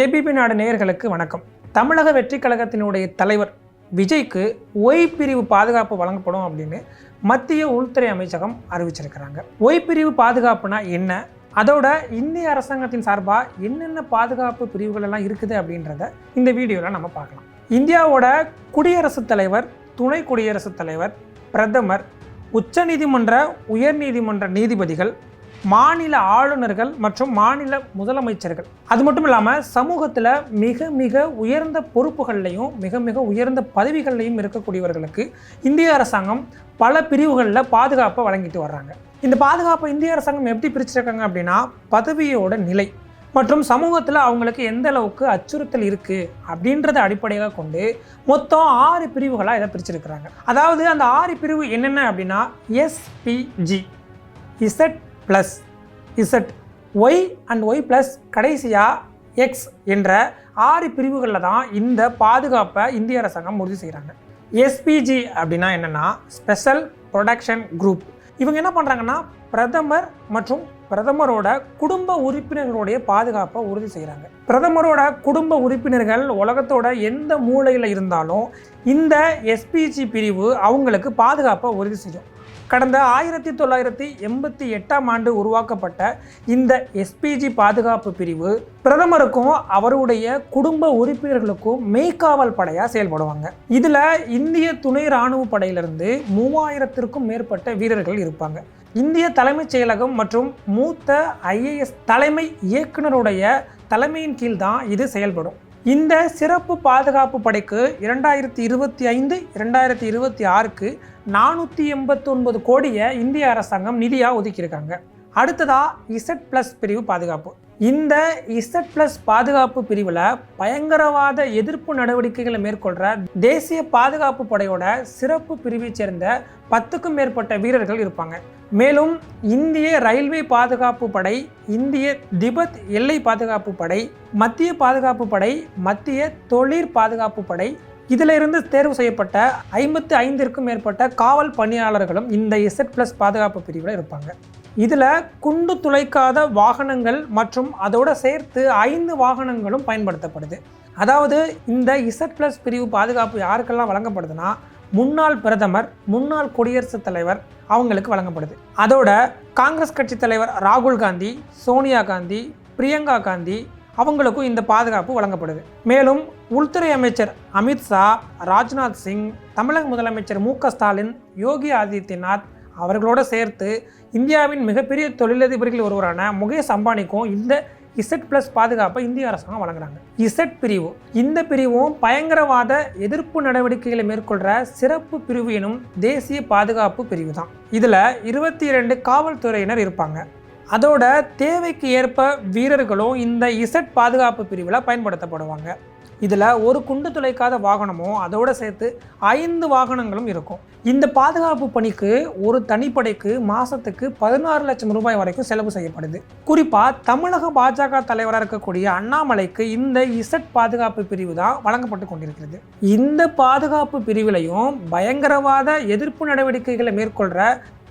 ABP நாடு நேயர்களுக்கு வணக்கம். தமிழக வெற்றி கழகத்தினுடைய தலைவர் விஜய்க்கு ஒய் பிரிவு பாதுகாப்பு வழங்கப்படும் அப்படின்னு மத்திய உள்துறை அமைச்சகம் அறிவிச்சிருக்கிறாங்க. ஒய் பிரிவு பாதுகாப்புனா என்ன? அதோட இந்திய அரசாங்கத்தின் சார்பாக என்னென்ன பாதுகாப்பு பிரிவுகள் எல்லாம் இருக்குது அப்படின்றத இந்த வீடியோவில் நம்ம பார்க்கலாம். இந்தியாவோட குடியரசுத் தலைவர் துணை குடியரசுத் தலைவர் பிரதமர் உச்சநீதிமன்ற உயர்நீதிமன்ற நீதிபதிகள் மாநில ஆளுநர்கள் மற்றும் மாநில முதலமைச்சர்கள். அது மட்டும் இல்லாமல் சமூகத்தில் மிக மிக உயர்ந்த பொறுப்புகள்லையும் மிக மிக உயர்ந்த பதவிகள்லையும் இருக்கக்கூடியவர்களுக்கு இந்திய அரசாங்கம் பல பிரிவுகளில் பாதுகாப்பை வழங்கிட்டு வர்றாங்க. இந்த பாதுகாப்பை இந்திய அரசாங்கம் எப்படி பிரிச்சிருக்காங்க அப்படின்னா பதவியோட நிலை மற்றும் சமூகத்தில் அவங்களுக்கு எந்த அளவுக்கு அச்சுறுத்தல் இருக்குது அப்படின்றத அடிப்படையாக கொண்டு மொத்தம் ஆறு பிரிவுகளாக இதை பிரிச்சிருக்கிறாங்க. அதாவது அந்த ஆறு பிரிவு என்னென்ன அப்படின்னா SPG Z plus Z Y and Y plus கடைசியாக எக்ஸ் என்ற ஆறு பிரிவுகளில் தான் இந்த பாதுகாப்பை இந்திய அரசாங்கம் உறுதி செய்கிறாங்க எஸ்பிஜி அப்படின்னா என்னென்னா ஸ்பெஷல் ப்ரொடக்ஷன் குரூப் இவங்க என்ன பண்ணுறாங்கன்னா பிரதமர் மற்றும் பிரதமரோட குடும்ப உறுப்பினர்களுடைய பாதுகாப்பை உறுதி செய்கிறாங்க பிரதமரோட குடும்ப உறுப்பினர்கள் உலகத்தோட எந்த மூலையில் இருந்தாலும் இந்த எஸ்பிஜி பிரிவு அவங்களுக்கு பாதுகாப்பை உறுதி செய்யும். கடந்த ஆயிரத்தி தொள்ளாயிரத்தி எண்பத்தி எட்டாம் ஆண்டு உருவாக்கப்பட்ட இந்த எஸ்பிஜி பாதுகாப்பு பிரிவு பிரதமருக்கும் அவருடைய குடும்ப உறுப்பினர்களுக்கும் மெய்க்காவல் படையாக செயல்படுவாங்க. இதில் இந்திய துணை இராணுவ படையிலிருந்து மூவாயிரத்திற்கும் மேற்பட்ட வீரர்கள் இருப்பாங்க. இந்திய தலைமைச் செயலகம் மற்றும் மூத்த ஐஏஎஸ் தலைமை இயக்குனருடைய தலைமையின் கீழ் தான் இது செயல்படும். இந்த சிறப்பு பாதுகாப்பு படைக்கு இரண்டாயிரத்தி இருபத்தி ஐந்து இரண்டாயிரத்தி இருபத்தி ஆறுக்கு நானூற்றி எண்பத்தொன்பது கோடியை இந்திய அரசாங்கம் நிதியாக ஒதுக்கியிருக்காங்க. அடுத்ததா இசட் ப்ளஸ் பிரிவு பாதுகாப்பு. இந்த இசட் ப்ளஸ் பாதுகாப்பு பிரிவில் பயங்கரவாத எதிர்ப்பு நடவடிக்கைகளை மேற்கொள்கிற தேசிய பாதுகாப்பு படையோட சிறப்பு பிரிவைச் சேர்ந்த பத்துக்கும் மேற்பட்ட வீரர்கள் இருப்பாங்க. மேலும் இந்திய ரயில்வே பாதுகாப்பு படை இந்திய திபெத் எல்லை பாதுகாப்பு படை மத்திய பாதுகாப்பு படை மத்திய தொழிற் பாதுகாப்பு படை. இதில் இருந்து தேர்வு செய்யப்பட்ட ஐம்பத்தி ஐந்திற்கும் மேற்பட்ட காவல் பணியாளர்களும் இந்த இசட் ப்ளஸ் பாதுகாப்பு பிரிவில் இருப்பாங்க. இதில் குண்டு துளைக்காத வாகனங்கள் மற்றும் அதோடு சேர்த்து ஐந்து வாகனங்களும் பயன்படுத்தப்படுது. அதாவது இந்த இசட் ப்ளஸ் பிரிவு பாதுகாப்பு யாருக்கெல்லாம் வழங்கப்படுதுன்னா முன்னாள் பிரதமர் முன்னாள் குடியரசுத் தலைவர் அவங்களுக்கு வழங்கப்படுது. அதோட காங்கிரஸ் கட்சி தலைவர் ராகுல் காந்தி சோனியா காந்தி பிரியங்கா காந்தி அவங்களுக்கும் இந்த பாதுகாப்பு வழங்கப்படுது. மேலும் உள்துறை அமைச்சர் அமித்ஷா ராஜ்நாத் சிங் தமிழக முதலமைச்சர் மு ஸ்டாலின் யோகி ஆதித்யநாத் அவர்களோடு சேர்த்து இந்தியாவின் மிகப்பெரிய தொழிலதிபர்கள் ஒருவரான முகேஷ் அம்பானிக்கும் இந்த இசட் ப்ளஸ் பாதுகாப்பை இந்திய அரசாங்கம் வழங்குறாங்க. இசட் பிரிவு. இந்த பிரிவும் பயங்கரவாத எதிர்ப்பு நடவடிக்கைகளை மேற்கொள்கிற சிறப்பு பிரிவு எனும் தேசிய பாதுகாப்பு பிரிவு தான் இதில் இருபத்தி இரண்டு காவல்துறையினர் இருப்பாங்க. அதோட தேவைக்கு ஏற்ப வீரர்களும் இந்த இசட் பாதுகாப்பு பிரிவில் பயன்படுத்தப்படுவாங்க. இதில் ஒரு குண்டு துளைக்காத வாகனமும் அதோடு சேர்த்து ஐந்து வாகனங்களும் இருக்கும். இந்த பாதுகாப்பு பணிக்கு ஒரு தனிப்படைக்கு மாதத்துக்கு பதினாறு லட்சம் ரூபாய் வரைக்கும் செலவு செய்யப்படுது. குறிப்பாக தமிழக பாஜக தலைவராக இருக்கக்கூடிய அண்ணாமலைக்கு இந்த இசட் பாதுகாப்பு பிரிவு தான் வழங்கப்பட்டு கொண்டிருக்கிறது. இந்த பாதுகாப்பு பிரிவிலையும் பயங்கரவாத எதிர்ப்பு நடவடிக்கைகளை மேற்கொள்கிற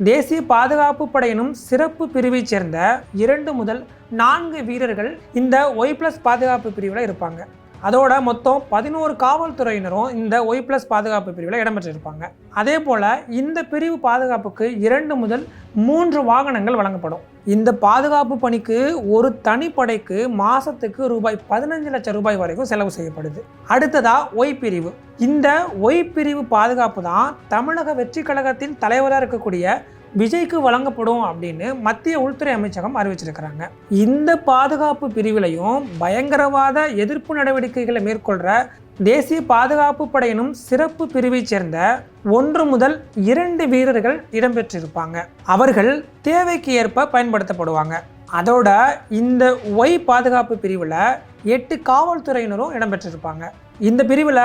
தேசிய பாதுகாப்பு படையினும் சிறப்பு பிரிவைச் சேர்ந்த இரண்டு முதல் நான்கு வீரர்கள் இந்த ஒய் பிளஸ் பாதுகாப்பு பிரிவில் இருப்பாங்க. அதோட மொத்தம் பதினோரு காவல்துறையினரும் இந்த ஒய் பிளஸ் பாதுகாப்பு பிரிவில் இடம்பெற்றிருப்பாங்க. அதே போல் இந்த பிரிவு பாதுகாப்புக்கு இரண்டு முதல் மூன்று வாகனங்கள் வழங்கப்படும். இந்த பாதுகாப்பு பணிக்கு ஒரு தனிப்படைக்கு மாதத்துக்கு ரூபாய் பதினஞ்சு லட்சம் ரூபாய் வரைக்கும் செலவு செய்யப்படுது. அடுத்ததா ஒய் பிரிவு. இந்த ஒய் பிரிவு பாதுகாப்பு தான் தமிழக வெற்றி கழகத்தின் தலைவராக இருக்கக்கூடிய விஜய்க்கு வழங்கப்படும் அப்படின்னு மத்திய உள்துறை அமைச்சகம் அறிவிச்சிருக்கிறாங்க. இந்த பாதுகாப்பு பிரிவிலையும் பயங்கரவாத எதிர்ப்பு நடவடிக்கைகளை மேற்கொள்கிற தேசிய பாதுகாப்பு படையினும் சிறப்பு பிரிவைச் சேர்ந்த ஒன்று முதல் இரண்டு வீரர்கள் இடம்பெற்றிருப்பாங்க. அவர்கள் தேவைக்கு ஏற்ப பயன்படுத்தப்படுவாங்க. அதோட இந்த ஒய் பாதுகாப்பு பிரிவில் எட்டு காவல்துறையினரும் இடம்பெற்றிருப்பாங்க. இந்த பிரிவில்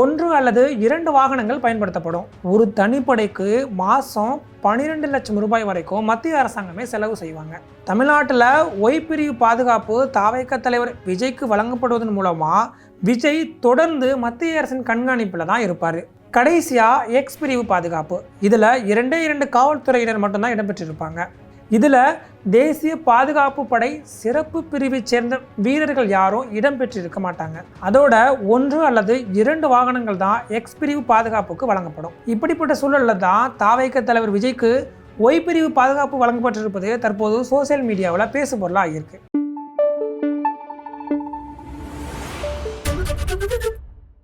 ஒன்று அல்லது இரண்டு வாகனங்கள் பயன்படுத்தப்படும். ஒரு தனிப்படைக்கு மாதம் பன்னிரெண்டு லட்சம் ரூபாய் வரைக்கும் மத்திய அரசாங்கமே செலவு செய்வாங்க. தமிழ்நாட்டில் ஒய் பிரிவு பாதுகாப்பு தாவைக்க தலைவர் விஜய்க்கு வழங்கப்படுவதன் மூலமாக விஜய் தொடர்ந்து மத்திய அரசின் கண்காணிப்பில் தான் இருப்பார். கடைசியாக எக்ஸ் பிரிவு பாதுகாப்பு. இதில் இரண்டே இரண்டு காவல்துறையினர் மட்டும்தான் இடம்பெற்றிருப்பாங்க. இதில் தேசிய பாதுகாப்பு படை சிறப்பு பிரிவைச் சேர்ந்த வீரர்கள் யாரும் இடம்பெற்றிருக்க மாட்டாங்க. அதோட ஒன்று அல்லது இரண்டு வாகனங்கள் தான் எக்ஸ் பிரிவு பாதுகாப்புக்கு வழங்கப்படும். இப்படிப்பட்ட சூழலில் தான் தாவைக்க தலைவர் விஜய்க்கு ஒய் பிரிவு பாதுகாப்பு வழங்கப்பட்டிருப்பது தற்போது சோசியல் மீடியாவில் பேசுபொருளாக ஆகியிருக்கு